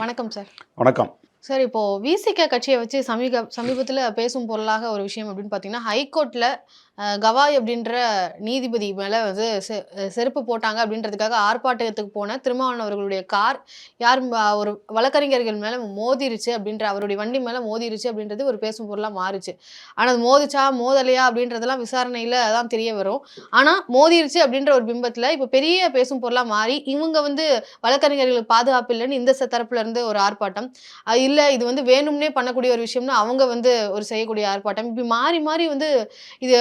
வணக்கம் சார் வணக்கம். சார் இப்போ விசிக கட்சியை வச்சு சமீப சமீபத்தில் பேசும் பொருளாக ஒரு விஷயம் அப்படின்னு பார்த்தீங்கன்னா ஹைகோர்ட்டில் கவாய் அப்படின்ற நீதிபதி மேலே வந்து செ- செருப்பு போட்டாங்க அப்படின்றதுக்காக ஆர்ப்பாட்டத்துக்கு போன திருமாவளவன் அவர்களுடைய கார் யார் ஒரு வழக்கறிஞர்கள் மேலே மோதிருச்சு அப்படின்ற அவருடைய வண்டி மேலே மோதிருச்சு அப்படின்றது ஒரு பேசும் பொருளாக மாறுச்சு. ஆனால் அது மோதிச்சா மோதலையா அப்படின்றதெல்லாம் விசாரணையில் தான் தெரிய வரும். ஆனால் மோதிருச்சு அப்படின்ற ஒரு பிம்பத்தில் இப்போ பெரிய பேசும் பொருளாக மாறி இவங்க வந்து வழக்கறிஞர்களுக்கு பாதுகாப்பு இல்லைன்னு இந்த தரப்புலேருந்து ஒரு ஆர்ப்பாட்டம். இல்லை இது வந்து வேணும்னே பண்ணக்கூடிய ஒரு விஷயம்னு அவங்க வந்து ஒரு செய்யக்கூடிய ஆர்ப்பாட்டம். இப்படி மாறி மாறி வந்து இது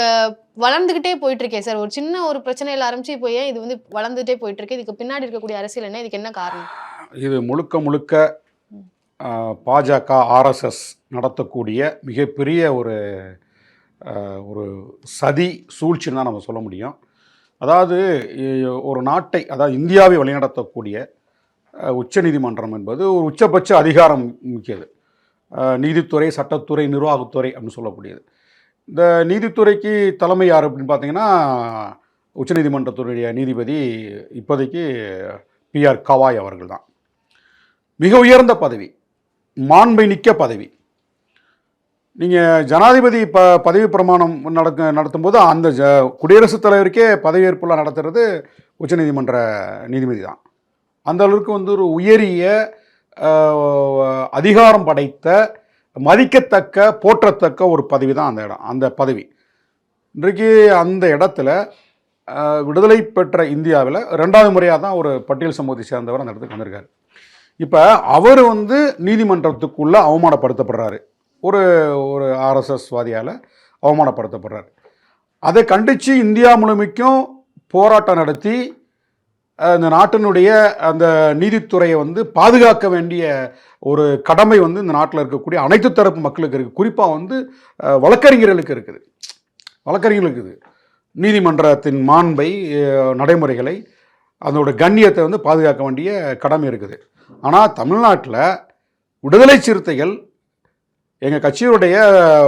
வளர்ந்துகிட்டே போயிட்டு இருக்கே சார். ஒரு சின்ன ஒரு பிரச்சனையில ஆரம்பிச்சு இப்போ ஏன் இது வந்து வளர்ந்துட்டே போயிட்டு இருக்கு இதுக்கு பின்னாடி இருக்கக்கூடிய அரசியல் என்ன? இதுக்கு என்ன காரணம்? இது முழுக்க முழுக்க பாஜக ஆர்எஸ்எஸ் நடத்தக்கூடிய மிகப்பெரிய ஒரு ஒரு சதி சூழ்ச்சின்னு தான் நம்ம சொல்ல முடியும். அதாவது ஒரு நாட்டை அதாவது இந்தியாவை வழிநடத்தக்கூடிய உச்சநீதிமன்றம் என்பது ஒரு உச்சபட்ச அதிகாரம் முக்கியது. நீதித்துறை சட்டத்துறை நிர்வாகத்துறை அப்படின்னு சொல்லக்கூடியது. இந்த நீதித்துறைக்கு தலைமை யார் அப்படின்னு பார்த்தீங்கன்னா உச்சநீதிமன்றத்துடைய நீதிபதி இப்போதைக்கு பிஆர் கவாய் அவர்கள் தான் மிக உயர்ந்த பதவி மாண்பை நிற்க பதவி. நீங்கள் ஜனாதிபதி ப பதவி பிரமாணம் நடக்க நடத்தும்போது அந்த ஜ குடியரசுத் தலைவருக்கே பதவியேற்புலாம் நடத்துறது உச்சநீதிமன்ற நீதிபதி தான் அந்த அளவுக்கு வந்து ஒரு உயரிய அதிகாரம் படைத்த மதிக்கத்தக்க போற்றத்தக்க ஒரு பதவி தான் அந்த இடம். அந்த பதவி. இன்றைக்கு அந்த இடத்துல விடுதலை பெற்ற இந்தியாவில் ரெண்டாவது முறையாக தான் ஒரு பட்டியல் சமூகத்தை சேர்ந்தவர் அந்த இடத்துக்கு வந்திருக்காரு. இப்போ அவர் வந்து நீதிமன்றத்துக்குள்ளே அவமானப்படுத்தப்படுறாரு. ஒரு ஒரு ஆர்எஸ்எஸ் வாதியால் அவமானப்படுத்தப்படுறாரு. அதை கண்டித்து இந்தியா முழுமைக்கும் போராட்டம் நடத்தி இந்த நாட்டினுடைய அந்த நீதித்துறையை வந்து பாதுகாக்க வேண்டிய ஒரு கடமை வந்து இந்த நாட்டில் இருக்கக்கூடிய அனைத்து தரப்பு மக்களுக்கு இருக்குது. குறிப்பாக வந்து வழக்கறிஞர்களுக்கு இருக்குது. வழக்கறிஞர்களுக்கு இருக்குது. நீதிமன்றத்தின் மாண்பை நடைமுறைகளை அதோட கண்ணியத்தை வந்து பாதுகாக்க வேண்டிய கடமை இருக்குது. ஆனால் தமிழ்நாட்டில் விடுதலை சிறுத்தைகள் எங்கள் கட்சியுடைய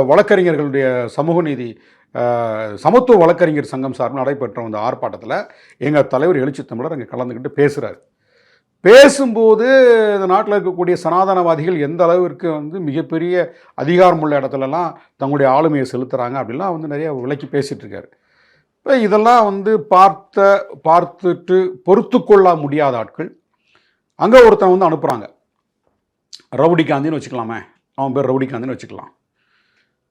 வழக்கறிஞர்களுடைய சமூக நீதி சமத்துவ வழக்கறிஞர் சங்கம் சார்பில் நடைபெற்ற அந்த ஆர்ப்பாட்டத்தில் எங்கள் தலைவர் எழுச்சி தமிழர் அங்கே கலந்துக்கிட்டு பேசுகிறார் பேசும்போது இந்த நாட்டில் இருக்கக்கூடிய சனாதனவாதிகள் எந்த அளவிற்கு வந்து மிகப்பெரிய அதிகாரமுள்ள இடத்துலலாம் தங்களுடைய ஆளுமையை செலுத்துகிறாங்க அப்படிலாம் வந்து நிறைய விலைக்கு பேசிகிட்ருக்காரு இப்போ இதெல்லாம் வந்து பார்த்த பார்த்துட்டு பொறுத்து கொள்ள முடியாத ஆட்கள் அங்கே ஒருத்தன் வந்து அனுப்புகிறாங்க ரவுடி காந்தின்னு வச்சுக்கலாமே. அவன் பேர் ரவுடி காந்தின்னு வச்சுக்கலாம்.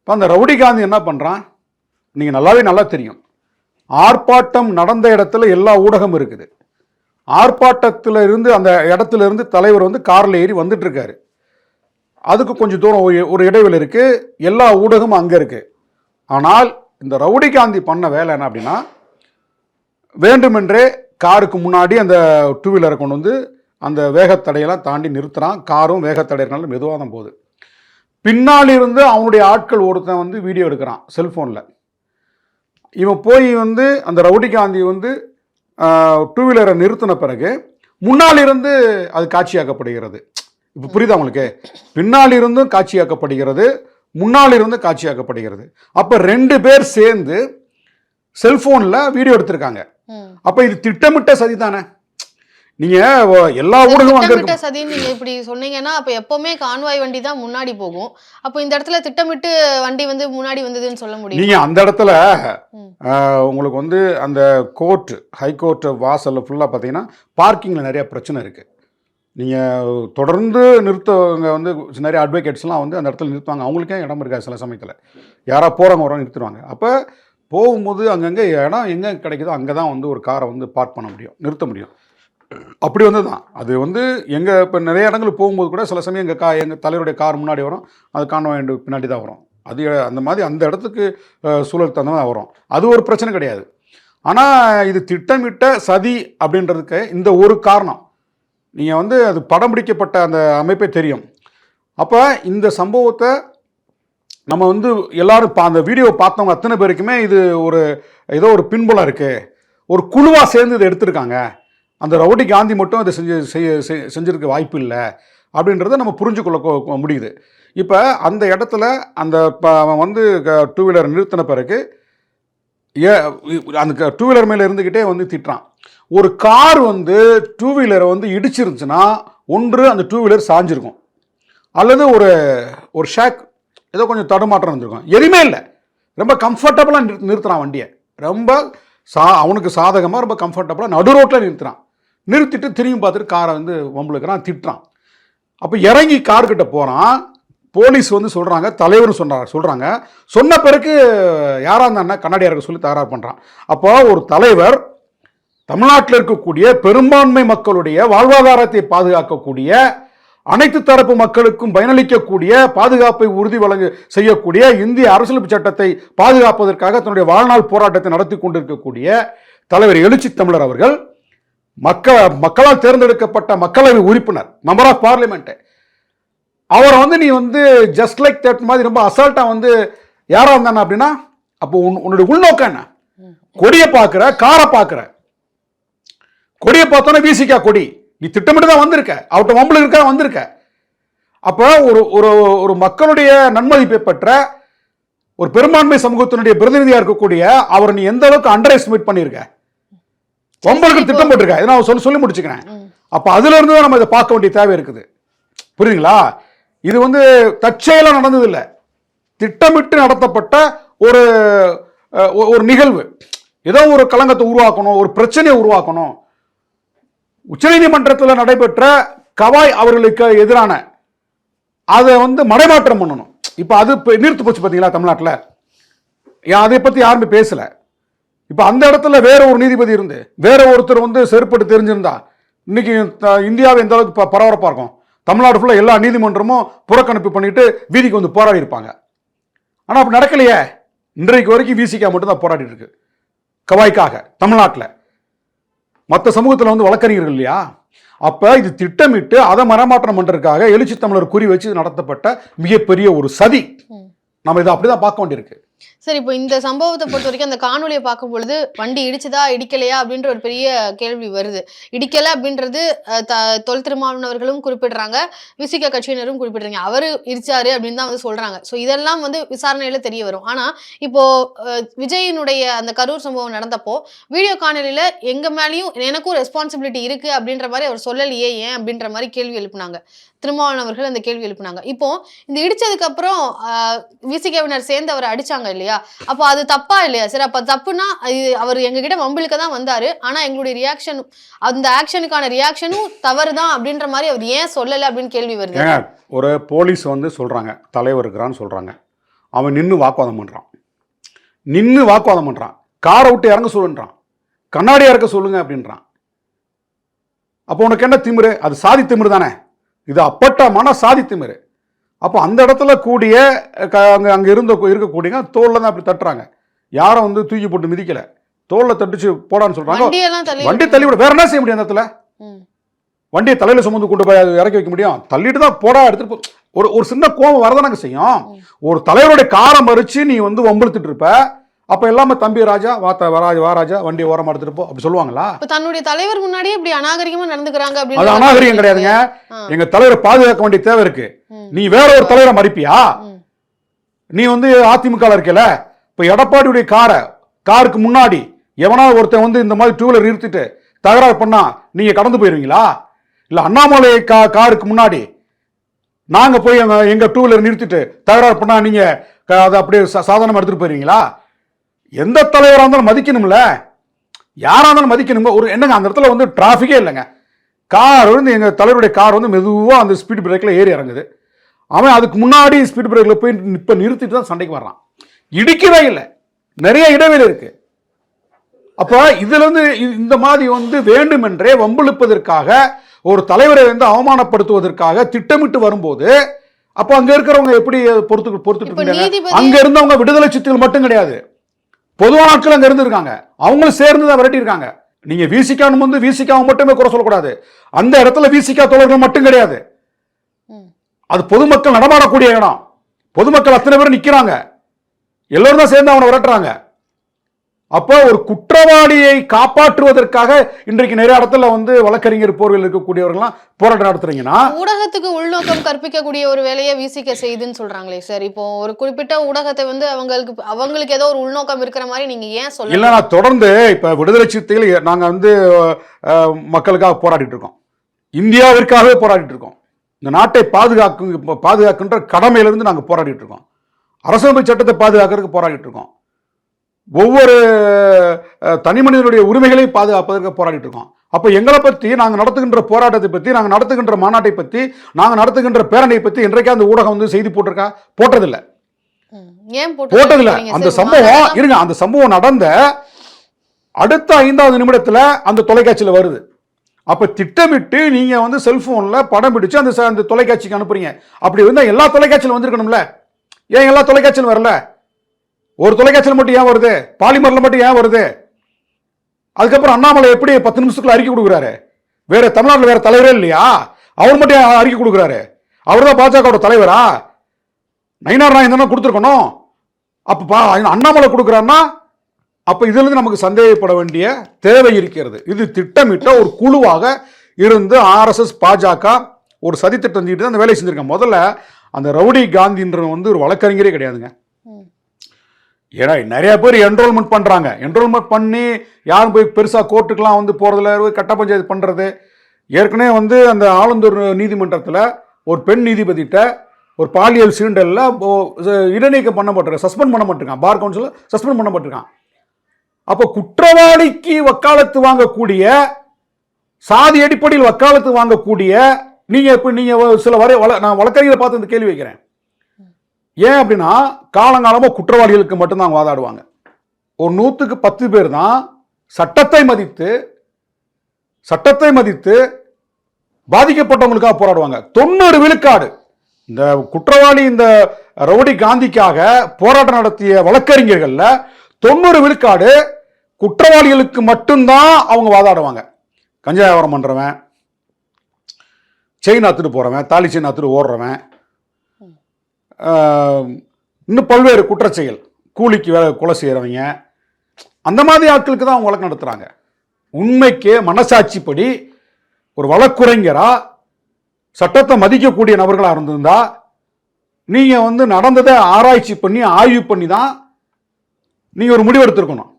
இப்போ அந்த ரவுடி காந்தி என்ன பண்ணுறான் நீங்கள் நல்லாவே நல்லா தெரியும். ஆர்ப்பாட்டம் நடந்த இடத்துல எல்லா ஊடகம் இருக்குது. ஆர்ப்பாட்டத்தில் இருந்து அந்த இடத்துல இருந்து தலைவர் வந்து காரில் ஏறி வந்துட்டுருக்காரு. அதுக்கு கொஞ்சம் தூரம் ஒரு- ஒரு இடைவெளி இருக்குது எல்லா ஊடகமும் அங்கே இருக்குது ஆனால் இந்த ரவுடி காந்தி பண்ண வேலை என்ன அப்படின்னா வேண்டுமென்றே காருக்கு முன்னாடி அந்த டூ வீலரை கொண்டு வந்து அந்த வேகத்தடையெல்லாம் தாண்டி நிறுத்துகிறான் காரும் வேகத்தடையினாலும் மெதுவாக தான் போகுது. பின்னால் இருந்து அவனுடைய ஆட்கள் ஒருத்தன் வந்து வீடியோ எடுக்கிறான் செல்ஃபோனில் இவன் போய் வந்து அந்த ரவுடி காந்தி வந்து டூ வீலரை நிறுத்தின பிறகு முன்னால் இருந்து அது காட்சியாக்கப்படுகிறது. இப்போ புரியுதா உங்களுக்கு? பின்னால் இருந்தும் காட்சியாக்கப்படுகிறது முன்னால் இருந்து காட்சியாக்கப்படுகிறது. அப்போ ரெண்டு பேர் சேர்ந்து செல்ஃபோனில் வீடியோ எடுத்திருக்காங்க. அப்போ இது திட்டமிட்ட சதி தானே? நீங்கள் எல்லா ஊடகமும் திட்டமிட்ட இருக்கு சதின்னு நீங்க இப்படி சொன்னீங்கன்னா அப்ப எப்பவுமே கான்வாய் வண்டி தான் முன்னாடி போகும். அப்போ இந்த இடத்துல திட்டமிட்டு வண்டி வந்து முன்னாடி வந்ததுன்னு சொல்ல முடியும்? நீங்கள் அந்த இடத்துல உங்களுக்கு வந்து அந்த கோர்ட் ஹைகோர்ட் வாசலில் ஃபுல்லாக பார்த்தீங்கன்னா பார்க்கிங்கில் நிறைய பிரச்சனை இருக்குது நீங்கள் தொடர்ந்து நிறுத்தவங்க வந்து நிறைய அட்வொகேட்ஸ்லாம் வந்து அந்த இடத்துல நிறுத்துவாங்க. அவங்களுக்கே இடம் இருக்காது சில சமயத்தில்? யாராக போகிறவங்க வரவங்க நிறுத்துவாங்க அப்போ போகும்போது அங்கங்கே இடம் எங்கே கிடைக்குதோ அங்கே தான் வந்து ஒரு காரை வந்து பார்க் பண்ண முடியும் நிறுத்த முடியும். அப்படி வந்து தான் அது வந்து எங்கள் இப்போ நிறைய இடங்களுக்கு போகும்போது கூட சில சமயம் எங்கள் கா எங்கள் தலைவருடைய கார் முன்னாடி வரும். அது காண வேண்டிய பின்னாடி தான் வரும். அது அந்த மாதிரி அந்த இடத்துக்கு சூழல் தகுந்த மாதிரி வரும். அது ஒரு பிரச்சனை கிடையாது. ஆனால் இது திட்டமிட்ட சதி அப்படின்றதுக்கு இந்த ஒரு காரணம். நீங்கள் வந்து அது படம் பிடிக்கப்பட்ட அந்த அமைப்பே தெரியும். அப்போ இந்த சம்பவத்தை நம்ம வந்து எல்லோரும் இப்போ அந்த வீடியோ பார்த்தவங்க அத்தனை பேருக்குமே இது ஒரு ஏதோ ஒரு பின்புலம் இருக்குது ஒரு குழுவாக சேர்ந்து இதை எடுத்திருக்காங்க. அந்த ரவுடி காந்தி மட்டும் இதை செஞ்சு செய்ய செய்- செஞ்சிருக்க வாய்ப்பு இல்லை அப்படின்றத நம்ம புரிஞ்சுக்கொள்ள முடியுது. இப்போ அந்த இடத்துல அந்த இப்போ அவன் வந்து டூ வீலர் நிறுத்தின பிறகு ஏ அந்த டூ வீலர் மேலே இருந்துக்கிட்டே வந்து திட்டுறான். ஒரு கார் வந்து டூ வீலரை வந்து இடிச்சிருந்துச்சுன்னா ஒன்று அந்த டூ வீலர் சாஞ்சிருக்கும். அல்லது ஒரு ஒரு ஷேக் ஏதோ கொஞ்சம் தடுமாற்றம் இருந்திருக்கும். எதுவுமே இல்லை. ரொம்ப கம்ஃபர்டபுளாக நிறு நிறுத்துறான் வண்டியை. ரொம்ப சா அவனுக்கு சாதகமாக ரொம்ப கம்ஃபர்டபுளாக நடு ரோட்டில் நிறுத்துறான் நிறுத்திட்டு திரும்பி பார்த்துட்டு காரை வந்து வம்பளுக்குறான் திட்டுறான். அப்போ இறங்கி கார்கிட்ட போகிறான் போலீஸ் வந்து சொல்கிறாங்க தலைவர்னு சொன்னாங்க சொல்கிறாங்க சொன்ன பிறகு யாராக இருந்தாங்கன்னா கண்ணாடியாருக்கு சொல்லி தகராறு பண்ணுறான் அப்போ ஒரு தலைவர் தமிழ்நாட்டில் இருக்கக்கூடிய பெரும்பான்மை மக்களுடைய வாழ்வாதாரத்தை பாதுகாக்கக்கூடிய அனைத்து தரப்பு மக்களுக்கும் பயனளிக்கக்கூடிய பாதுகாப்பை உறுதி வழங்க செய்யக்கூடிய இந்திய அரசியலமைப்பு சட்டத்தை பாதுகாப்பதற்காக தன்னுடைய வாழ்நாள் போராட்டத்தை நடத்தி கொண்டிருக்கக்கூடிய தலைவர் எழுச்சி தமிழர் அவர்கள் மக்க மக்களால் தேர்ந்தெடுக்கப்பட்ட மக்களவை உறுப்பினர் மெம்பர் ஆஃப் பார்லிமெண்ட் அவரை வந்து நீ வந்து ஜஸ்ட் லைக் தட் மாதிரி ரொம்ப அசால்ட்டா வந்து யாராக இருந்தானே அப்படின்னா அப்போ உன் உன்னுடைய உள்நோக்கம் என்ன? கொடியை பார்க்குற காரை பார்க்குற கொடியை பார்த்தோன்னே வீசிக்கா கொடி. நீ திட்டமிட்டு தான் வந்திருக்க. அவட்ட வம்பளு இருக்கா வந்திருக்க. அப்போ ஒரு ஒரு ஒரு மக்களுடைய நன்மதிப்பை பெற்ற ஒரு பெரும்பான்மை சமூகத்தினுடைய பிரதிநிதியாக இருக்கக்கூடிய அவர் நீ எந்த அளவுக்கு அண்டர் எஸ்டிமேட் பண்ணியிருக்க? வம்பளுக்கு திட்டம் போட்டிருக்க? இதை நான் சொல்லி சொல்லி முடிச்சுக்கிறேன். அப்போ அதுல இருந்து தான் நம்ம இதை பார்க்க வேண்டிய தேவை இருக்குது. புரியுதுங்களா? இது வந்து தற்செயலாக நடந்தது இல்லை திட்டமிட்டு நடத்தப்பட்ட ஒரு ஒரு நிகழ்வு. ஏதோ ஒரு களங்கத்தை உருவாக்கணும் ஒரு பிரச்சனையை உருவாக்கணும். உச்சநீதிமன்றத்தில் நடைபெற்ற கவாய் அவர்களுக்கு எதிரான அதை வந்து மடைமாற்றம் பண்ணணும். இப்போ அது நிறுத்து போச்சு பார்த்தீங்களா தமிழ்நாட்டில்? அதை பற்றி யாருமே பேசலை. இப்போ அந்த இடத்துல வேற ஒரு நீதிபதி இருந்து வேற ஒருத்தர் வந்து செருப்பட்டு தெரிஞ்சிருந்தா இன்னைக்கு இந்தியாவை எந்த அளவுக்கு ப- பரபரப்பா இருக்கும்? தமிழ்நாடு ஃபுல்லாக எல்லா நீதிமன்றமும் புறக்கணிப்பு பண்ணிட்டு வீதிக்கு வந்து போராடி இருப்பாங்க. ஆனால் அப்படி நடக்கலையே. இன்றைக்கு வரைக்கும் விசிகா மட்டும்தான் போராடிட்டு இருக்கு. கவாய்க்காக தமிழ்நாட்டில். மற்ற சமூகத்தில் வந்து வழக்கறிஞர்கள் இல்லையா? அப்போ இது திட்டமிட்டு அதை மரமாற்றம் பண்ணுறதுக்காக எழுச்சி தமிழர் குறி வச்சு நடத்தப்பட்ட மிகப்பெரிய ஒரு சதி. நம்ம இதை அப்படிதான் பார்க்க வேண்டியிருக்கு. சரி இப்போ இந்த சம்பவத்தை பொறுத்த வரைக்கும் அந்த காணொலியை பார்க்கும் பொழுது வண்டி இடிச்சுதா இடிக்கலையா அப்படின்ற ஒரு பெரிய கேள்வி வருது. இடிக்கல அப்படின்றது த- தொல் திருமாவளவர்களும் குறிப்பிடுறாங்க விசிக கட்சியினரும் குறிப்பிடுறாங்க. அவரு இடிச்சாரு அப்படின்னு தான் வந்து சொல்றாங்க. ஸோ இதெல்லாம் வந்து விசாரணையில தெரிய வரும். ஆனா இப்போ விஜயினுடைய அந்த கரூர் சம்பவம் நடந்தப்போ வீடியோ காணொலியில எங்க மேலேயும் எனக்கும் ரெஸ்பான்சிபிலிட்டி இருக்கு அப்படின்ற மாதிரி அவர் சொல்லலையே ஏன் அப்படின்ற மாதிரி கேள்வி எழுப்புனாங்க. திருமாவளவர்கள் அந்த கேள்வி எழுப்புனாங்க. இப்போ இந்த இடிச்சதுக்கு அப்புறம் விசிகவினர் சேர்ந்து அவரை அடிச்சாங்க. இல்லையா? அப்போ அது தப்பா இல்லையா? சரி அப்ப தப்புனா அவர் எங்ககிட்ட வம்பிழுக்க தான் வந்தாரு. ஆனா எங்களுடைய ரியாக்ஷன் அந்த ஆக்ஷனுக்கான ரியாக்ஷனும் தவறு தான் அப்படின்ற மாதிரி அவர் ஏன் சொல்லல அப்படின்னு கேள்வி வருது. ஒரு போலீஸ் வந்து சொல்றாங்க தலைவர் இருக்கிறான்னு சொல்றாங்க. அவன் நின்று வாக்குவாதம் பண்றான். நின்று வாக்குவாதம் பண்றான். காரை விட்டு இறங்க சொல்லுன்றான். கண்ணாடியா இருக்க சொல்லுங்க அப்படின்றான். அப்போ உனக்கு என்ன திமிரு? அது சாதி திமிரு தானே இது அப்பட்டமான சாதி திமிரு. அப்போ அந்த இடத்துல கூடிய க அங்கே அங்கே இருந்த இருக்கக்கூடியங்க தோளில் தான் அப்படி தட்டுறாங்க. யாரும் வந்து தூக்கி போட்டு மிதிக்கல. தோளில் தட்டுச்சு போடான்னு சொல்கிறாங்க வண்டி தள்ளி விட வேற என்ன செய்ய முடியும் அந்த இடத்துல. வண்டியை தலையில சுமந்து கொண்டு போய் இறக்கி வைக்க முடியும். தள்ளிட்டு தான் போடா எடுத்துட்டு ஒரு ஒரு சின்ன கோபம் வரதானங்க செய்யும். ஒரு தலைவருடைய காரை மறிச்சு நீ வந்து வம்பிழுத்துட்டு இருப்ப. அப்ப எல்லாமே தம்பி ராஜா வா த- வா- வா ராஜா வண்டியை ஓரமா எடுத்துட்டு போ அப்படி சொல்லுவாங்களா? தன்னுடைய தலைவர் முன்னாடியே இப்படி அநாகரிகமா நடந்துக்கிறாங்க அது அநாகரிகம் கிடையாதுங்க. எங்க தலைவரை பாதுகாக்க வேண்டிய தேவை இருக்கு. நீ வேற ஒரு தலைவரை மறிப்பியா. நீ வந்து அதிமுக இருக்கல? இப்ப எடப்பாடியுடைய காரை காருக்கு முன்னாடி எவனாவது ஒருத்தன் வந்து இந்த மாதிரி டூ வீலர் நிறுத்திட்டு தகராறு பண்ணா நீங்க கடந்து போயிருவீங்களா? இல்ல அண்ணாமலை கா காருக்கு முன்னாடி நாங்க போய் எங்க எங்க டூ வீலர் நிறுத்திட்டு தகராறு பண்ணா நீங்க அதை அப்படியே சாதாரணமா எடுத்துட்டு போயிருவீங்களா? எந்த தலைவராக இருந்தாலும் மதிக்கணும்ல. யாரா இருந்தாலும் மதிக்கணுங்க. ஒரு என்னங்க அந்த இடத்துல வந்து டிராஃபிக்கே இல்லைங்க. கார் வந்து எங்க தலைவருடைய கார் வந்து மெதுவா அந்த ஸ்பீட் பிரேக்ல ஏறி இறங்குது. அவன் அதுக்கு முன்னாடி ஸ்பீட் பிரேக்ல போய் இப்ப நிறுத்திட்டு தான் சண்டைக்கு வர்றான். இடிக்கவே இல்லை. நிறைய இடைவெளி இருக்கு. அப்போ இதுல இருந்து இ- இந்த மாதிரி வந்து வேண்டுமென்றே வம்பிழுப்பதற்காக ஒரு தலைவரை வந்து அவமானப்படுத்துவதற்காக திட்டமிட்டு வரும்போது அப்போ அங்க இருக்கிறவங்க எப்படி பொறுத்து பொறுத்துட்டு அங்க இருந்தவங்க விடுதலை சிறுத்தைகள் மட்டும் கிடையாது. பொதுவான ஆட்கள் அங்க இருந்திருக்காங்க. அவங்களும் சேர்ந்து தான் விரட்டி இருக்காங்க நீங்க விசிகான்னு வந்து விசிகாவை மட்டுமே குறை சொல்லக்கூடாது. அந்த இடத்துல விசிகா தோழர்கள் மட்டும் கிடையாது. அது பொதுமக்கள் நடமாடக்கூடிய இடம். பொதுமக்கள் அத்தனை பேர் நிக்கிறாங்க. எல்லோரும் தான் சேர்ந்து அவனை விரட்டுறாங்க. அப்போ ஒரு குற்றவாளியை காப்பாற்றுவதற்காக இன்றைக்கு நிறைய இடத்துல வந்து வழக்கறிஞர் போர்வையில் இருக்கக்கூடியவர்கள்லாம் போராட்டம் நடத்துறீங்கன்னா ஊடகத்துக்கு உள்நோக்கம் கற்பிக்கக்கூடிய ஒரு வேலையை விசிக செய்யுதுன்னு சொல்றாங்களே சார். இப்போ ஒரு குறிப்பிட்ட ஊடகத்தை வந்து அவங்களுக்கு அவங்களுக்கு ஏதோ ஒரு உள்நோக்கம் இருக்கிற மாதிரி நீங்க ஏன் சொல்ல இல்லை நான் தொடர்ந்து இப்போ விடுதலை சிறுத்தைகள் நாங்கள் வந்து மக்களுக்காக போராடிட்டு இருக்கோம். இந்தியாவிற்காகவே போராடிட்டு இருக்கோம். இந்த நாட்டை பாதுகாக்கும் பாதுகாக்கின்ற கடமையிலிருந்து நாங்கள் போராடிட்டு இருக்கோம். அரசமைப்பு சட்டத்தை பாதுகாக்கிறதுக்கு போராடிட்டு இருக்கோம். ஒவ்வொரு தனி மனிதனுடைய உரிமைகளையும் பாதுகாப்பதற்கு போராடிட்டு இருக்கோம். அப்போ எங்களை பற்றி நாங்கள் நடத்துகின்ற போராட்டத்தை பற்றி நாங்கள் நடத்துகின்ற மாநாட்டை பற்றி நாங்கள் நடத்துகின்ற பேரணியை பற்றி இன்றைக்கே அந்த ஊடகம் வந்து செய்தி போட்டிருக்கா? போட்டதில்லை. போட்டதில்ல? அந்த சம்பவம் இருங்க அந்த சம்பவம் நடந்த அடுத்த ஐந்தாவது நிமிடத்துல அந்த தொலைக்காட்சியில வருது. அப்ப திட்டமிட்டு நீங்க வந்து செல்போன்ல படம் பிடிச்சு அந்த அந்த தொலைக்காட்சிக்கு அனுப்புறீங்க. அப்படி இருந்தா எல்லா தொலைக்காட்சியிலும் வந்திருக்கணும்ல? ஏன் எல்லா தொலைக்காட்சியிலும் வரல? ஒரு தொலைக்காட்சியில் மட்டும் ஏன் வருது? பாலிமரில் மட்டும் ஏன் வருது? அதுக்கப்புறம் அண்ணாமலை எப்படி பத்து நிமிஷத்துக்குள்ள அறிக்கை கொடுக்குறாரு? வேற தமிழ்நாட்டில் வேற தலைவரே இல்லையா? அவர் மட்டும் அறிக்கை கொடுக்குறாரு? அவர் தான் பாஜகவோட தலைவரா? நயினார் நாயன் தானே கொடுத்துருக்கணும். அப்போ பா அண்ணாமலை கொடுக்குறாருன்னா அப்போ இதிலிருந்து நமக்கு சந்தேகப்பட வேண்டிய தேவை இருக்கிறது. இது திட்டமிட்ட ஒரு குழுவாக இருந்து ஆர்எஸ்எஸ் பாஜக ஒரு சதித்திட்டம் தீட்டு அந்த வேலையை செஞ்சுருக்கேன் முதல்ல அந்த ரவுடி காந்தின்றவன் வந்து ஒரு வழக்கறிஞரே கிடையாதுங்க. ஏன்னா நிறைய பேர் என்ரோல்மெண்ட் பண்ணுறாங்க என்ரோல்மெண்ட் பண்ணி யாரும் போய் பெருசாக கோர்ட்டுக்கெலாம் வந்து போகிறதுல கட்ட பஞ்சாயத்து பண்ணுறது ஏற்கனவே வந்து அந்த ஆலந்தூர் நீதிமன்றத்தில் ஒரு பெண் நீதிபதிகிட்ட ஒரு பாலியல் சீண்டலில் இடைநீக்கம் பண்ணப்பட்டிருக்கான் சஸ்பெண்ட் பண்ணப்பட்டிருக்கான். பார் கவுன்சில் சஸ்பெண்ட் பண்ணப்பட்டிருக்கான். அப்போ குற்றவாளிக்கு வக்காலத்து வாங்கக்கூடிய சாதி அடிப்படையில் வக்காலத்து வாங்கக்கூடிய நீங்கள் இப்போ நீங்கள் சில வரை வள நான் வழக்கறிஞரை பார்த்து இந்த கேள்வி வைக்கிறேன். ஏன் அப்படின்னா காலங்காலமாக குற்றவாளிகளுக்கு மட்டும்தான் வாதாடுவாங்க. ஒரு நூற்றுக்கு பத்து பேர் தான் சட்டத்தை மதித்து சட்டத்தை மதித்து பாதிக்கப்பட்டவங்களுக்காக போராடுவாங்க. தொண்ணூறு விழுக்காடு. இந்த குற்றவாளி இந்த ரவுடி காந்திக்காக போராட்டம் நடத்திய வழக்கறிஞர்களில் தொண்ணூறு விழுக்காடு குற்றவாளிகளுக்கு மட்டும்தான் அவங்க வாதாடுவாங்க. கஞ்சா வியாபாரம் பண்ணுறவன் செயின் அத்துட்டு போகிறவன் தாலி செயின் அத்துட்டு ஓடுறவன் இன்னும் பல்வேறு குற்றச்செயல். கூலிக்கு வேலை கொலை செய்கிறவங்க அந்த மாதிரி ஆட்களுக்கு தான் அவங்க வழக்கு நடத்துகிறாங்க உண்மைக்கு மனசாட்சிப்படி ஒரு வழக்குரைஞராக சட்டத்தை மதிக்கக்கூடிய நபர்களாக இருந்திருந்தா நீங்கள் வந்து நடந்ததை ஆராய்ச்சி பண்ணி ஆய்வு பண்ணி தான் நீங்கள் ஒரு முடிவெடுத்திருக்கணும்.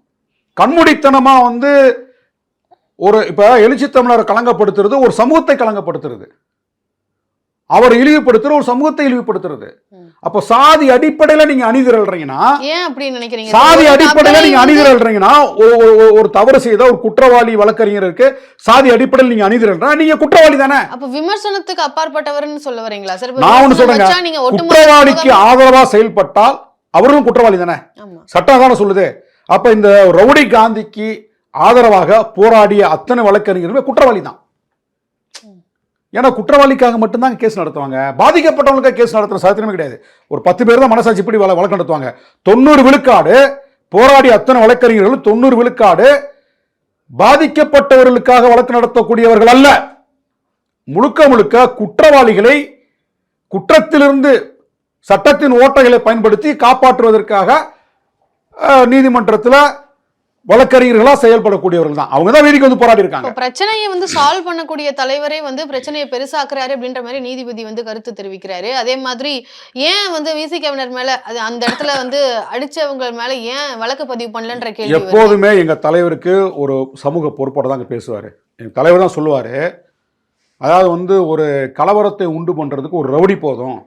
கண்முடித்தனமாக கண்மூடித்தனமாக வந்து ஒரு இப்போ எழுச்சி தமிழரை கலங்கப்படுத்துறது ஒரு சமூகத்தை கலங்கப்படுத்துறது. அவர் இழிவுபடுத்துகிற ஒரு சமூகத்தை இழிவுபடுத்துறது. அப்போ சாதி அடிப்படையில நீங்க அணிதிரள்றீங்கன்னா ஏன் அப்படி நினைக்கிறீங்க? சாதி அடிப்படையில நீங்க அணிதிரள்றீங்கன்னா ஒரு- தவறு செய்த ஒரு குற்றவாளி வழக்கறிஞருக்கு சாதி அடிப்படையில் நீங்க அணிதிரள்றா நீங்க குற்றவாளி தானே? அப்ப விமர்சனத்துக்கு அப்பாற்பட்டவர்னு சொல்ல வரீங்களா? சார் நான் ஒண்ணு சொல்றேங்க. குற்றவாளிக்கு ஆதரவா செயல்பட்டால் அவர்களும் குற்றவாளி தானே? சட்டம் தானே சொல்லுது. அப்ப இந்த ரவுடி காந்திக்கு ஆதரவாக போராடிய அத்தனை வழக்கறிஞர்களுமே குற்றவாளி தான். ஏன்னா குற்றவாளிக்காக மட்டும்தான் கேஸ் நடத்துவாங்க. பாதிக்கப்பட்டவங்களுக்காக கேஸ் நடத்துகிற சாத்தியமே கிடையாது. ஒரு பத்து பேர் தான் மனசாட்சி இப்படி வழ- வழக்கு நடத்துவாங்க. தொண்ணூறு விழுக்காடு போராடி அத்தனை வழக்கறிஞர்கள் தொண்ணூறு விழுக்காடு பாதிக்கப்பட்டவர்களுக்காக வழக்கு நடத்தக்கூடியவர்கள் அல்ல. முழுக்க முழுக்க குற்றவாளிகளை குற்றத்திலிருந்து சட்டத்தின் ஓட்டைகளை பயன்படுத்தி காப்பாற்றுவதற்காக நீதிமன்றத்தில் வழக்கறிஞர்களாக செயல்படக்கூடியவர்கள் தான். அவங்க தான் வீதிக்கு வந்து போராடி இருக்காங்க. பிரச்சனையை வந்து சால்வ் பண்ணக்கூடிய தலைவரே வந்து பிரச்சனையை பெருசாக்குறாரு அப்படின்ற மாதிரி நீதிபதி வந்து கருத்து தெரிவிக்கிறாரு. அதே மாதிரி ஏன் வந்து விசிகவினர் மேல அது அந்த இடத்துல வந்து அடிச்சவங்க மேல ஏன் வழக்கு பதிவு பண்ணலன்ற கேள்வி. எப்போதுமே எங்கள் தலைவருக்கு ஒரு சமூக பொறுப்போட தான் பேசுவார். எங்கள் தலைவர் தான் சொல்லுவார் அதாவது வந்து ஒரு கலவரத்தை உண்டு பண்ணுறதுக்கு ஒரு ரவுடி போதும்.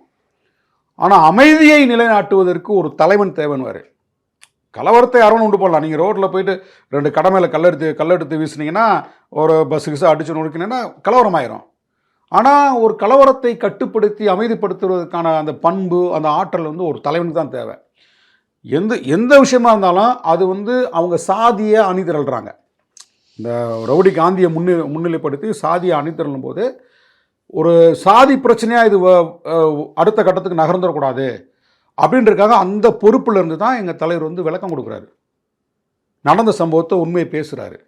ஆனால் அமைதியை நிலைநாட்டுவதற்கு ஒரு தலைவன் தேவன்வார் கலவரத்தை யாரும் உண்டு போடலாம் நீங்கள் ரோட்டில் போயிட்டு ரெண்டு கடை மேலே கல்லெடுத்து கல்லெடுத்து வீசுனீங்கன்னா ஒரு பஸ்ஸு கிசு அடிச்சு நொறுக்கினீங்கன்னா கலவரம் ஆயிரும் ஆனால் ஒரு கலவரத்தை கட்டுப்படுத்தி அமைதிப்படுத்துவதற்கான அந்த பண்பு அந்த ஆற்றல் வந்து ஒரு தலைவனுக்கு தான் தேவை. எந்த எந்த விஷயமா இருந்தாலும் அது வந்து அவங்க சாதியை அணிதிரள்றாங்க. இந்த ரவுடி காந்தியை முன்னி முன்னிலைப்படுத்தி சாதியை அணிதிரளும் போது ஒரு சாதி பிரச்சனையாக இது வ- அடுத்த கட்டத்துக்கு நகர்ந்துடக்கூடாது அப்படின்றக்காக அந்த பொறுப்பில் இருந்து தான் எங்கள் தலைவர் வந்து விளக்கம் கொடுக்குறாரு. நடந்த சம்பவத்தை உண்மையை பேசுகிறாரு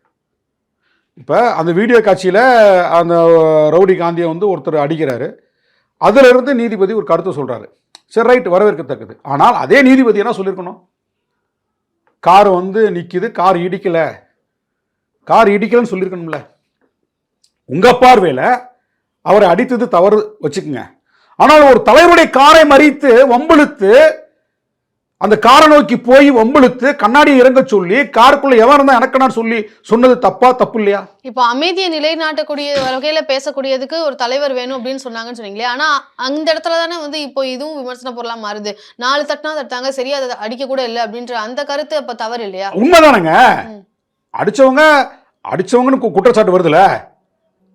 இப்போ அந்த வீடியோ காட்சியில் அந்த ரவுடி காந்தியை வந்து ஒருத்தர் அடிக்கிறாரு. அதிலிருந்து நீதிபதி ஒரு கருத்தை சொல்கிறாரு சரி ரைட் வரவேற்கத்தக்கது. ஆனால் அதே நீதிபதி என்ன சொல்லியிருக்கணும்? கார் வந்து நிற்கிது கார் இடிக்கலை. கார் இடிக்கலைன்னு சொல்லியிருக்கணும்ல. உங்கள் பார்வையில் அவரை அடித்தது தவறு வச்சுக்கோங்க. ஆனால் ஒரு தலைவருடைய காரை மறித்து வம்பிழுத்து அந்த காரை நோக்கி போய் வம்பிழுத்து கண்ணாடியை இறங்க சொல்லி காருக்குள்ள எவன் இருந்தா எனக்குன்னு சொல்லி சொன்னது தப்பா தப்பு இல்லையா? இப்போ அமைதியை நிலைநாட்டக்கூடிய வகையில பேசக்கூடியதுக்கு ஒரு தலைவர் வேணும் அப்படின்னு சொன்னாங்கன்னு சொன்னீங்களே ஆனா அந்த இடத்துல தானே வந்து இப்போ இதுவும் விமர்சன பொருளா மாறுது. நாலு தட்டினா தட்டாங்க சரியா அதை அடிக்க கூட இல்லை அப்படின்ற அந்த கருத்து அப்ப தவறு இல்லையா? உண்மைதானங்க. அடிச்சவங்க அடிச்சவங்கன்னு குற்றச்சாட்டு வருதுல.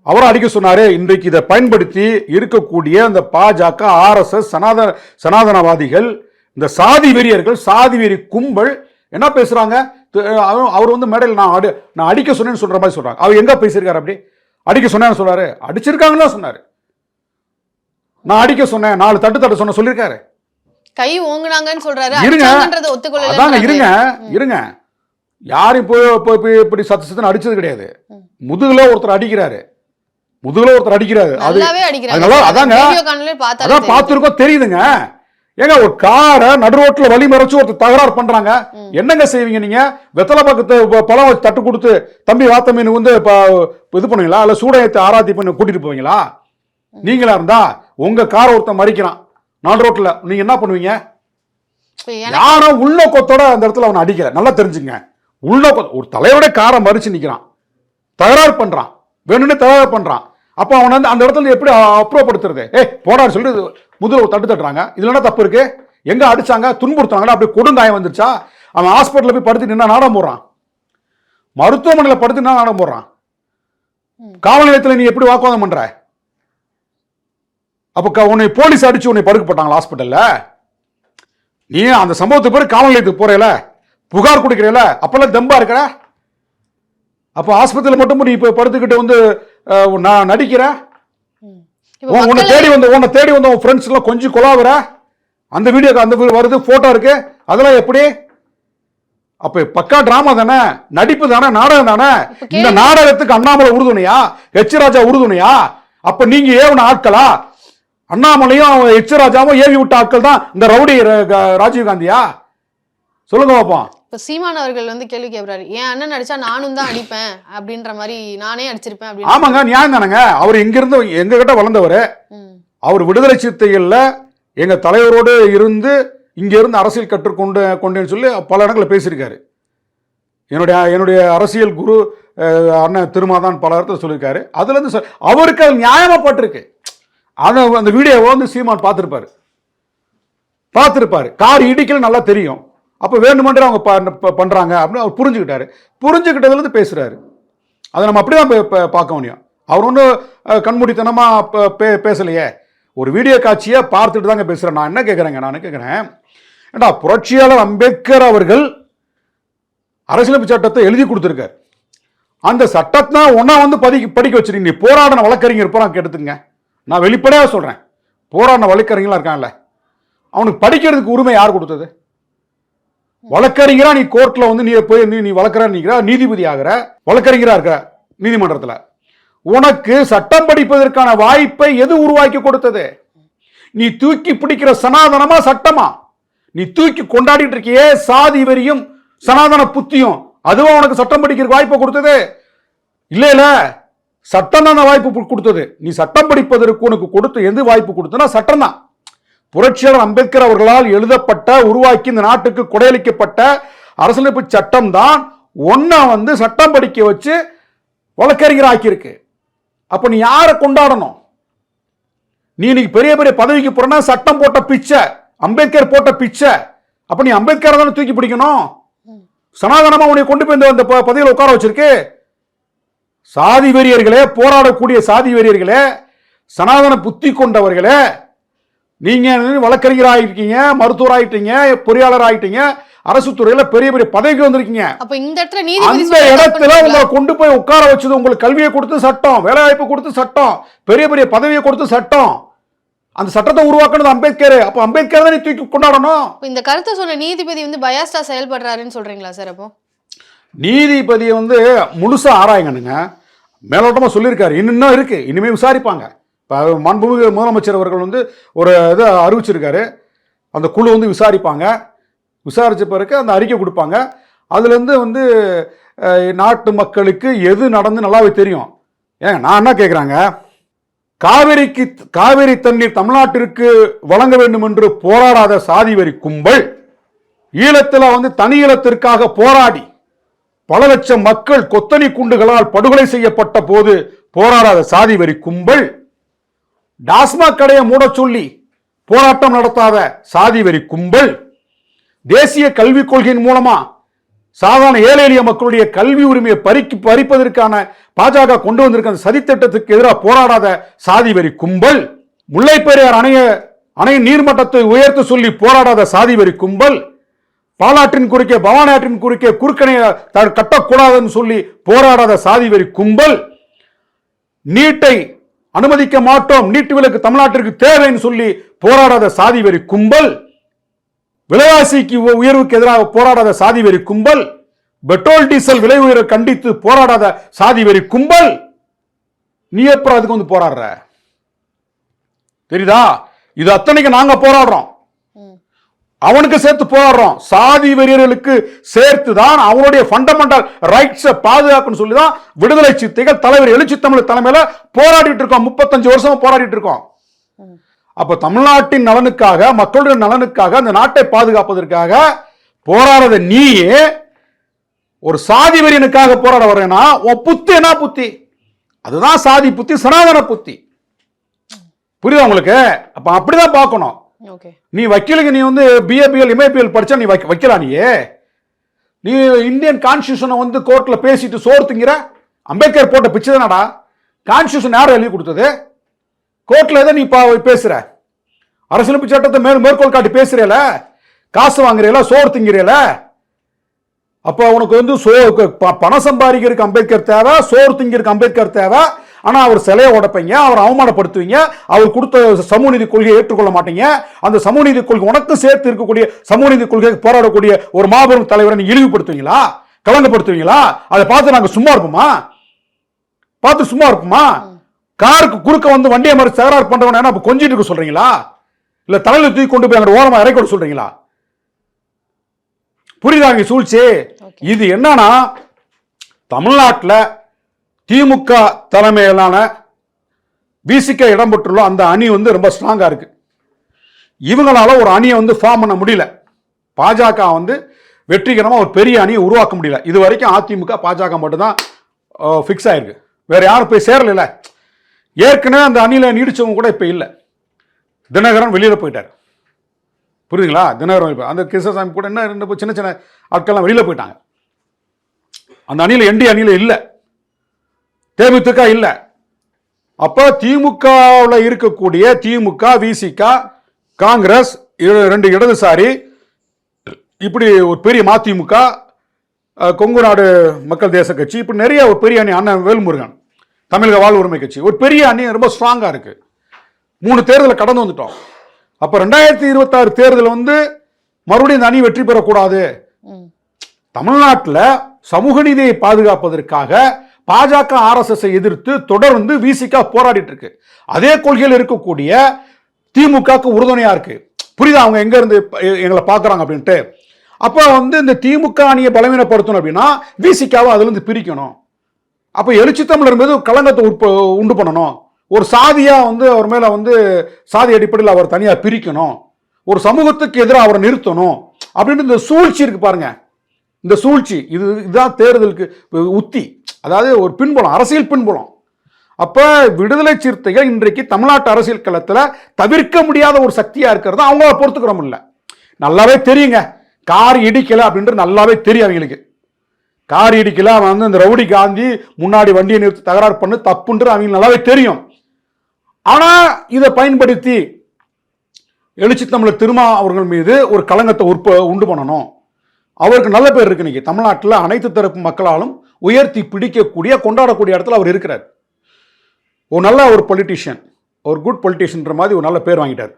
அவரும் அடிக்க சொன்னாரு இன்றைக்கு இதை பயன்படுத்தி இருக்கக்கூடிய அந்த பாஜக ஆர்எஸ்எஸ் சனாதன சனாதனவாதிகள் இந்த சாதி வெறியர்கள் சாதி வெறி கும்பல் என்ன பேசுறாங்க? து- அவர் வந்து மேடையில் நான் அடி நான் அடிக்க சொன்னேன்னு சொல்ற மாதிரி சொல்றாங்க. அவர் எங்க பேசியிருக்காரு அப்படி? அடிக்க சொன்னேன்னு சொல்றாரு அடிச்சிருக்காங்கன்னு தான் சொன்னாரு. நான் அடிக்க சொன்னேன் நாலு தட்டு தட்டு சொன்ன சொல்லியிருக்காரு. கை ஓங்குனாங்கன்னு சொல்றாரு. இருங்க. அதாங்க இருங்க இருங்க. யாரும் போய் போய் இப்படி சத்து சத்துன்னு அடிச்சது கிடையாது. முதுகுல ஒருத்தர் அடிக்கிறாரு. முதுகுல ஒருத்தர் அடிக்கிறாரு. அது அதனால. அதாங்க. அதான். பார்த்துருக்கோம் தெரியுதுங்க. ஏங்க ஒரு காரை நடு ரோட்ல வழி மறைச்சு ஒருத்தர் தகராறு பண்றாங்க. என்னங்க செய்வீங்க நீங்க? வெத்தலை பக்கத்து பழம் வச்சு தட்டு கொடுத்து தம்பி வாத்த மீன் வந்து இப்ப இது பண்ணுவீங்களா? இல்ல சூடையத்தை ஆராத்தி பண்ணி கூட்டிட்டு போவீங்களா? நீங்களா இருந்தா உங்க காரை ஒருத்தன் மறிக்கிறான். நடு ரோட்ல. நீங்க என்ன பண்ணுவீங்க? யாரும் உள்நோக்கத்தோட அந்த இடத்துல அவனை அடிக்கல. நல்லா தெரிஞ்சுங்க உள்நோக்க ஒரு தலைவரோட காரை மறிச்சு நிக்கிறான். தகராறு பண்றான். வேணும்னே தகராறு பண்றான். அப்போ அவனை வந்து அந்த இடத்துல எப்படி அப்புறப்படுத்துறது? ஏய் போடான்னு சொல்லிட்டு முதல்ல தட்டு தட்டுறாங்க. இதுல என்ன தப்பு இருக்கு? எங்க அடிச்சாங்க? துன்புறுத்தாங்களா அப்படியே கொடுங்காயம் வந்துருச்சா? அவன் ஹாஸ்பிட்டல்ல போய் படுத்து நின்னா நாடகம் போடுறான். மருத்துவமனையில படுத்து நின்னா நாடகம் போடுறான். காவல் நிலையத்துல நீ எப்படி வாக்குவாதம் பண்ற? அப்ப உன்னை போலீஸ் அடிச்சு உன்னை படுக்க போட்டாங்களா ஹாஸ்பிட்டல்ல நீ அந்த சம்பவத்துக்கு பிறகு காவல் நிலையத்துக்கு போறேல? புகார் கொடுக்கிறேல? அப்பெல்லாம் தெம்பா இருக்கிற அப்போ ஆஸ்பத்திரியில் மட்டும் நீ இப்போ படுத்துக்கிட்டு வந்து நான் நடிக்கிறேன்? உன்னை தேடி வந்து உன்னை தேடி வந்து உன் ஃப்ரெண்ட்ஸ் எல்லாம் கொஞ்சம் கொலாவுற? அந்த வீடியோ அந்த வி- வருது போட்டோ இருக்கு. அதெல்லாம் எப்படி? அப்ப பக்கா டிராமா தானே? நடிப்பு தானே? நாடகம் தானே? இந்த நாடகத்துக்கு அண்ணாமலை உறுதுணையா? எச் ராஜா உறுதுணையா? அப்ப நீங்க ஏவன ஆட்களா? அண்ணாமலையும் எச் ராஜாவும் ஏவி விட்ட ஆட்கள் தான் இந்த ரவுடி ராஜீவ் காந்தியா? சொல்லுங்க பாப்போம். இப்ப சீமான் அவர்கள் வந்து கேள்வி கேட்கிறாரு என் அண்ணன் அடிச்சா நானும் தான் அடிப்பேன் அப்படின்ற மாதிரி நானே அடிச்சிருப்பேன் அப்படின்னு. ஆமாங்க நியாயம் தானேங்க. அவர் இங்கிருந்து எங்க கிட்ட வளர்ந்தவர். அவர் விடுதலை சிறுத்தைகள்ல எங்க தலைவரோடு இருந்து இங்க இருந்து அரசியல் கற்றுக்கொண்டு கொண்டேன்னு சொல்லி பல இடங்களில் பேசியிருக்காரு. என்னுடைய என்னுடைய அரசியல் குரு அண்ணன் திருமாதான் பல இடத்துல சொல்லியிருக்காரு. அதுல இருந்து சொ- அவருக்கு அது நியாயமாப்பட்டிருக்கு அதை அந்த வீடியோவை வந்து சீமான் பார்த்துருப்பாரு. பார்த்துருப்பாரு. கார் இடிக்கல நல்லா தெரியும். அப்போ வேண்டுமென்றே அவங்க பண்ணுறாங்க அப்படின்னு அவர் புரிஞ்சுக்கிட்டாரு. புரிஞ்சுக்கிட்டதுலேருந்து பேசுகிறாரு அதை நம்ம அப்படி தான் பார்க்க முடியும். அவர் ஒன்றும் கண்மூடித்தனமாக பே பேசலையே. ஒரு வீடியோ காட்சியை பார்த்துட்டு தாங்க பேசுகிறேன் நான் என்ன கேட்குறேங்க நான் கேட்குறேன் ஏண்டா புரட்சியாளர் அம்பேத்கர் அவர்கள் அரசியலமைப்பு சட்டத்தை எழுதி கொடுத்துருக்கார். அந்த சட்டத்தை ஒன்றா வந்து பதி படிக்க வச்சிருக்கீங்க. நீ போராடின வழக்கறிஞர் போகிறான் கேட்டுத்துங்க நான் வெளிப்படையாக சொல்கிறேன் போராடின வழக்கறிஞர்லாம் இருக்கான்ல அவனுக்கு படிக்கிறதுக்கு உரிமை யார் கொடுத்தது? வழக்கறிஞரா நீ கோர்ட்ல வந்து நீ போய் நீ நீ வழக்கறா நிக்கிற? நீதிபதி ஆகிற. வழக்கறிஞரா இருக்கிற நீதிமன்றத்தில். உனக்கு சட்டம் படிப்பதற்கான வாய்ப்பை எது உருவாக்கி கொடுத்தது? நீ தூக்கி பிடிக்கிற சனாதனமா சட்டமா? நீ தூக்கி கொண்டாடிட்டு இருக்கியே சாதி வரியும் சனாதன புத்தியும். அதுவும் உனக்கு சட்டம் படிக்கிற வாய்ப்பை கொடுத்தது? இல்ல இல்ல. சட்டம் தான் வாய்ப்பு கொடுத்தது. நீ சட்டம் படிப்பதற்கு உனக்கு கொடுத்து எது வாய்ப்பு கொடுத்தனா சட்டம் தான் புரட்சியாளர் அம்பேத்கர் அவர்களால் எழுதப்பட்ட உருவாக்கி இந்த நாட்டுக்கு கொடையளிக்கப்பட்ட அரசியலமைப்பு சட்டம் தான் ஒன்ன வந்து சட்டம் படிக்க வச்சு வழக்கறிஞர் ஆக்கியிருக்கு. அப்போ நீ யாரை கொண்டாடணும்? நீ இன்னைக்கு பெரிய பெரிய பதவிக்கு போறனா சட்டம் போட்ட பிச்சை அம்பேத்கர் போட்ட பிச்சை. அப்போ நீ அம்பேத்கரை தானே தூக்கி பிடிக்கணும்? சனாதனமாக உன்னை கொண்டு போய் இந்த- பதவியில் ப- உட்கார வச்சிருக்கு? சாதி வெறியர்களே போராடக்கூடிய சாதி வெறியர்களே சனாதன புத்தி கொண்டவர்களே நீங்க வழக்கறிஞர் ஆகிட்டீங்க மருத்துவர் ஆகிட்டீங்க பொறியாளர் ஆகிட்டீங்க அரசு துறையில பெரிய பெரிய பதவிக்கு வந்திருக்கீங்க. அப்ப இந்த இடத்துல நீதிபதி அந்த இடத்துல? உங்களை கொண்டு போய் உட்கார வச்சது உங்களுக்கு கல்வியை கொடுத்து சட்டம் வேலை வாய்ப்பு கொடுத்து சட்டம் பெரிய பெரிய பதவியை கொடுத்து சட்டம். அந்த சட்டத்தை உருவாக்குனது அம்பேத்கர். அப்ப அம்பேத்கர் தான் நீ தூக்கி கொண்டாடணும். இந்த கருத்தை சொன்ன நீதிபதி வந்து பயாஸ்டா செயல்படுறாருன்னு சொல்றீங்களா சார் அப்போ? நீதிபதியை வந்து முழுசா ஆராயங்கனுங்க மேலோட்டமா சொல்லியிருக்காரு. இன்னும் இருக்கு. இனிமே விசாரிப்பாங்க. இப்போ மாண்புமிகு முதலமைச்சர் அவர்கள் வந்து ஒரு இதை அறிவிச்சிருக்காரு. அந்த குழு வந்து விசாரிப்பாங்க. விசாரித்த பிறகு அந்த அறிக்கை கொடுப்பாங்க. அதுலேருந்து வந்து நாட்டு மக்களுக்கு எது நடந்து நல்லாவே தெரியும். ஏங்க நான் என்ன கேட்குறாங்க காவிரிக்கு காவிரி தண்ணீர் தமிழ்நாட்டிற்கு வழங்க வேண்டும் என்று போராடாத சாதி வரி கும்பல் ஈழத்தில் வந்து தனி ஈழத்திற்காக போராடி பல லட்சம் மக்கள் கொத்தனி குண்டுகளால் படுகொலை செய்யப்பட்ட போது போராடாத சாதி வரி கும்பல் டாஸ்மாக் கடையை மூடச் சொல்லி போராட்டம் நடத்தாத சாதி வெறி கும்பல் தேசிய கல்விக் கொள்கையின் மூலமா சாதாரண ஏழை எளிய மக்களுடைய கல்வி உரிமையை பறிக்கு பறிப்பதற்கான பாஜக கொண்டு வந்திருக்க அந்த சதித்திட்டத்துக்கு எதிராக போராடாத சாதி வெறி கும்பல் முல்லைப்பெரியார் அணைய அணையின் நீர்மட்டத்தை உயர்த்த சொல்லி போராடாத சாதி வெறி கும்பல் பாலாற்றின் குறுக்கே பவானி ஆற்றின் குறுக்கே குறுக்கணையை த- கட்டக்கூடாதுன்னு சொல்லி போராடாத சாதி வெறி கும்பல் நீட்டை அனுமதிக்க மாட்டோம். நீட்டு விலக்கு தமிழ்நாட்டிற்கு தேவைன்னு சொல்லி போராடாத சாதி வெறி கும்பல் விலைவாசிக்கு உயர்வுக்கு எதிராக போராடாத சாதி வெறி கும்பல் பெட்ரோல் டீசல் விலை உயர்வை கண்டித்து போராடாத சாதி வெறி கும்பல். நீ அப்புறம் அதுக்கு வந்து போராடுற? தெரியுதா? இது அத்தனைக்கு நாங்க போராடுறோம். அவனுக்கு சேர்த்து போராடுறோம். சாதி வெறியர்களுக்கு சேர்த்து தான் அவனுடைய ஃபண்டமெண்டல் ரைட்ஸை பாதுகாக்கணும்னு சொல்லி தான் விடுதலை சித்தைகள் தலைவர் எழுச்சி தமிழ் தலைமையில போராடிட்டு இருக்கோம். முப்பத்தஞ்சு வருஷமா போராடிட்டு இருக்கோம். அப்போ அப்ப தமிழ்நாட்டின் நலனுக்காக மக்களுடைய நலனுக்காக அந்த நாட்டை பாதுகாப்பதற்காக போராடுறத நீயே ஒரு சாதி வெறியனுக்காக போராட வரேன்னா உன் புத்தி என்ன புத்தி? அதுதான் சாதி புத்தி சனாதன புத்தி. புரியுதா உங்களுக்கு? அப்ப அப்படிதான் பார்க்கணும். நீ வக்கீலுக்கு நீ வந்து பிஏபிஎல் எம்ஏபிஎல் படிச்சா நீ வைக்க வைக்கலாம் நீயே. நீ இந்தியன் கான்ஸ்டியூஷனை வந்து கோர்ட்டில் பேசிட்டு சோறு திங்கிற? அம்பேத்கர் போட்ட பிச்சை தானடா? கான்ஸ்டியூஷன் யார் எழுதி கொடுத்தது? கோர்ட்டில் எதை நீ பா பேசுகிற அரசியலமைப்பு சட்டத்தை மேல் மேற்கோள் காட்டி பேசுகிறேல காசு வாங்குறீல? சோறு திங்கிறீல? அப்போ உனக்கு வந்து சோ ப- பணம் சம்பாதிக்கிறதுக்கு அம்பேத்கர் தேவை சோறு திங்கிறதுக்கு அம்பேத்கர் தேவை ஆனா அவர் சிலையை உடைப்பீங்க அவர் அவமானப்படுத்துவீங்க அவர் கொடுத்த சமூக நீதி கொள்கையை ஏற்றுக்கொள்ள மாட்டீங்க. அந்த சமூக நீதி கொள்கை உனக்கு சேர்த்து இருக்கக்கூடிய சமூக நீதி கொள்கைக்கு போராடக்கூடிய ஒரு மாபெரும் தலைவரை நீ இழிவுபடுத்துவீங்களா? கலங்கப்படுத்துவீங்களா அதை பார்த்து நாங்க சும்மா இருப்போமா? பார்த்து சும்மா இருப்போமா? காருக்கு குறுக்க வந்து வண்டியை மாதிரி தகராறு பண்றவன என்ன கொஞ்சிட்டு இருக்க சொல்றீங்களா? இல்ல தலையில தூக்கி கொண்டு போய் அங்க ஓரமா இறக்கி சொல்றீங்களா? புரியுதா இங்க சூழ்ச்சி. இது என்னன்னா தமிழ்நாட்டுல திமுக தலைமையிலான விசிக்க இடம் பெற்றுள்ள அந்த அணி வந்து ரொம்ப ஸ்ட்ராங்காக இருக்கு. இவங்களால ஒரு அணியை வந்து ஃபார்ம் பண்ண முடியல. பாஜக வந்து வெற்றிகரமாக ஒரு பெரிய அணியை உருவாக்க முடியல. இது வரைக்கும் அதிமுக பாஜக மட்டும்தான் ஃபிக்ஸ் ஆயிருக்கு. வேற யாரும் போய் சேரலைல்ல ஏற்கனவே அந்த அணியில் நீடிச்சவங்க கூட இப்போ இல்லை. தினகரன் வெளியில் போயிட்டார். புரியுதுங்களா? தினகரன் அந்த கிருஷ்ணசாமி கூட என்ன ரெண்டு சின்ன சின்ன ஆட்கள்லாம் வெளியில் போயிட்டாங்க. அந்த அணியில் என்டி அணியில் இல்லை. தேமுதிக இல்ல. அப்ப திமுகவில் இருக்கக்கூடிய திமுக விசிக காங்கிரஸ் ரெண்டு இடதுசாரி இப்படி ஒரு பெரிய மதிமுக கொங்கு நாடு மக்கள் தேச கட்சி இப்படி நிறைய ஒரு பெரிய அணி அண்ணன் வேல்முருகன் தமிழக வாழ் உரிமை கட்சி ஒரு பெரிய அணி ரொம்ப ஸ்ட்ராங்கா இருக்கு. மூணு தேர்தலை கடந்து வந்துட்டோம். அப்ப ரெண்டாயிரத்தி இருபத்தாறு தேர்தல் வந்து மறுபடியும் இந்த அணி வெற்றி பெறக்கூடாது. தமிழ்நாட்டில் சமூக நீதியை பாதுகாப்பதற்காக பாஜக ஆர்எஸ்எஸை எதிர்த்து தொடர்ந்து விசிகா போராடிட்டு இருக்கு. அதே கொள்கையில் இருக்கக்கூடிய திமுகக்கு உறுதுணையா இருக்கு. புரியுதா? அவங்க எங்க இருந்து எங்களை பார்க்குறாங்க அப்படின்ட்டு. அப்போ வந்து இந்த திமுக அணியை பலவீனப்படுத்தணும் அப்படின்னா விசிகாவை அதுலேருந்து பிரிக்கணும். அப்போ எழுச்சி தமிழர் மீது களங்கத்தை உட்ப உண்டு பண்ணணும். ஒரு சாதியாக வந்து அவர் மேலே வந்து சாதி அடிப்படையில் அவர் தனியாக பிரிக்கணும். ஒரு சமூகத்துக்கு எதிராக அவரை நிறுத்தணும். அப்படின்னு இந்த சூழ்ச்சி இருக்கு பாருங்கள் இந்த சூழ்ச்சி இது இதுதான் தேர்தலுக்கு உத்தி. அதாவது ஒரு பின்புலம் அரசியல் பின்புலம். அப்போ விடுதலை சிறுத்தைகள் இன்றைக்கு தமிழ்நாட்டு அரசியல் களத்தில் தவிர்க்க முடியாத ஒரு சக்தியாக இருக்கிறது அவங்கள பொறுத்துக்கிறோம் இல்லை நல்லாவே தெரியுங்க. கார் இடிக்கலை அப்படின்றது நல்லாவே தெரியும் அவங்களுக்கு. கார் இடிக்கல அவன் வந்து இந்த ரவுடி காந்தி முன்னாடி வண்டியை நிறுத்தி தகராறு பண்ணு தப்புன்றது அவங்களுக்கு நல்லாவே தெரியும். ஆனால் இதை பயன்படுத்தி எழுச்சி தமிழர் திருமா அவர்கள் மீது ஒரு களங்கத்தை உற்ப உண்டு பண்ணணும். அவருக்கு நல்ல பேர் இருக்கு இன்னைக்கு. தமிழ்நாட்டில் அனைத்து தரப்பு மக்களாலும் உயர்த்தி பிடிக்கக்கூடிய கொண்டாடக்கூடிய இடத்துல அவர் இருக்கிறார். ஒரு நல்ல ஒரு பொலிட்டிஷியன் ஒரு குட் பொலிட்டிஷியன்ற மாதிரி ஒரு நல்ல பேர் வாங்கிட்டார்.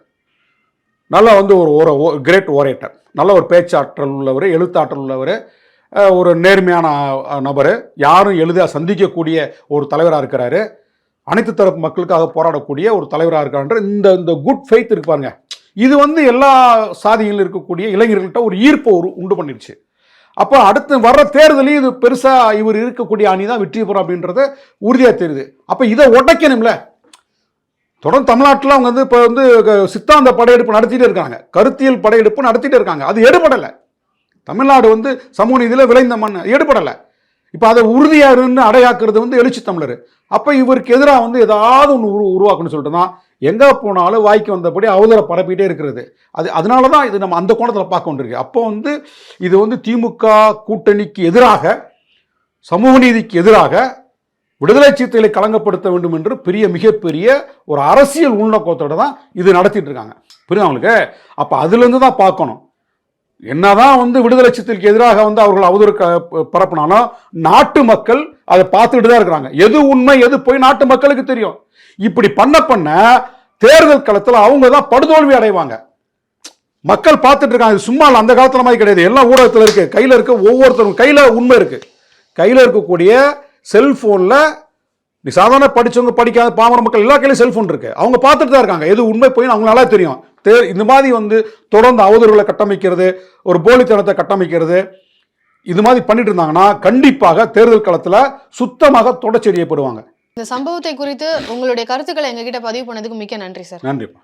நல்லா வந்து ஒரு ஓர கிரேட் ஓரேட்டர் நல்ல ஒரு பேச்சாற்றல் உள்ளவர் எழுத்தாற்றல் உள்ளவர் ஒரு நேர்மையான நபர். யாரும் எளிதாக சந்திக்கக்கூடிய ஒரு தலைவராக இருக்கிறாரு. அனைத்து தரப்பு மக்களுக்காக போராடக்கூடிய ஒரு தலைவராக இருக்கான்ற இந்த இந்த குட் ஃபெய்த் இருக்கு பாருங்க. இது வந்து எல்லா சாதிகளிலும் இருக்கக்கூடிய இளைஞர்கள்ட்ட ஒரு ஈர்ப்பை ஒரு உண்டு பண்ணிருச்சு அப்போ அடுத்து வர்ற தேர்தலையும் இது பெருசாக இவர் இருக்கக்கூடிய அணி தான் வெற்றி பெறும் அப்படின்றது உறுதியாக தெரியுது. அப்போ இதை உடைக்கணும்ல தொடர்ந்து தமிழ்நாட்டில் அவங்க வந்து இப்போ வந்து சித்தாந்த படையெடுப்பு நடத்திட்டு இருக்காங்க. கருத்தியல் படையெடுப்பு நடத்திட்டு இருக்காங்க. அது எடுபடலை. தமிழ்நாடு வந்து சமூக நீதியில் விளைந்த மண் எடுபடலை. இப்போ அதை உறுதியாக இருந்து அடையாக்குறது வந்து எழுச்சி தமிழர். அப்போ இவருக்கு எதிராக வந்து ஏதாவது ஒன்று உரு உருவாக்கணும்னு சொல்லிட்டு தான் எங்கே போனாலும் வாய்க்கு வந்தபடி அவதூற பரப்பிட்டே இருக்கிறது. அது அதனால தான் இது நம்ம அந்த கோணத்தில் பார்க்க கொண்டிருக்கு அப்போ வந்து இது வந்து திமுக கூட்டணிக்கு எதிராக சமூக நீதிக்கு எதிராக விடுதலை சீர்த்தைகளை களங்கப்படுத்த வேண்டும் என்று பெரிய மிகப்பெரிய ஒரு அரசியல் உள்நோக்கத்தோடு தான் இது நடத்திட்டு இருக்காங்க. புரியுது அவங்களுக்கு அப்போ அதுலேருந்து தான் பார்க்கணும். என்னதான் வந்து விடுதலை சித்திற்கு எதிராக வந்து அவர்கள் அவதூறு க- பரப்புனாலும் நாட்டு மக்கள் அதை பார்த்துக்கிட்டு தான் இருக்கிறாங்க. எது உண்மை எது போய் நாட்டு மக்களுக்கு தெரியும். இப்படி பண்ண பண்ண தேர்தல் களத்தில் அவங்க தான் படுதோல்வி அடைவாங்க. மக்கள் பார்த்துட்டு இருக்காங்க. சும்மா அந்த காலத்தில் மாதிரி கிடையாது. எல்லாம் ஊடகத்தில் இருக்கு. கையில் இருக்க ஒவ்வொருத்தரும் கையில் உண்மை இருக்கு. கையில் இருக்கக்கூடிய செல்போனில் நீ சாதாரண படிச்சவங்க படிக்காத பாமர மக்கள் எல்லா கையிலும் செல்ஃபோன் இருக்கு. அவங்க பார்த்துட்டு தான் இருக்காங்க. எது உண்மை போய் அவங்க நல்லா தெரியும். தே இந்த மாதிரி வந்து தொடர்ந்து அவதூறுகளை கட்டமைக்கிறது ஒரு போலித்தனத்தை கட்டமைக்கிறது இது மாதிரி பண்ணிட்டு இருந்தாங்கன்னா கண்டிப்பாக தேர்தல் களத்தில் சுத்தமாக தொடச்செறியப்படுவாங்க இந்த சம்பவத்தை குறித்து உங்களுடைய கருத்துக்களை எங்ககிட்ட பதிவு பண்ணதுக்கு மிக்க நன்றி சார். நன்றிப்பா.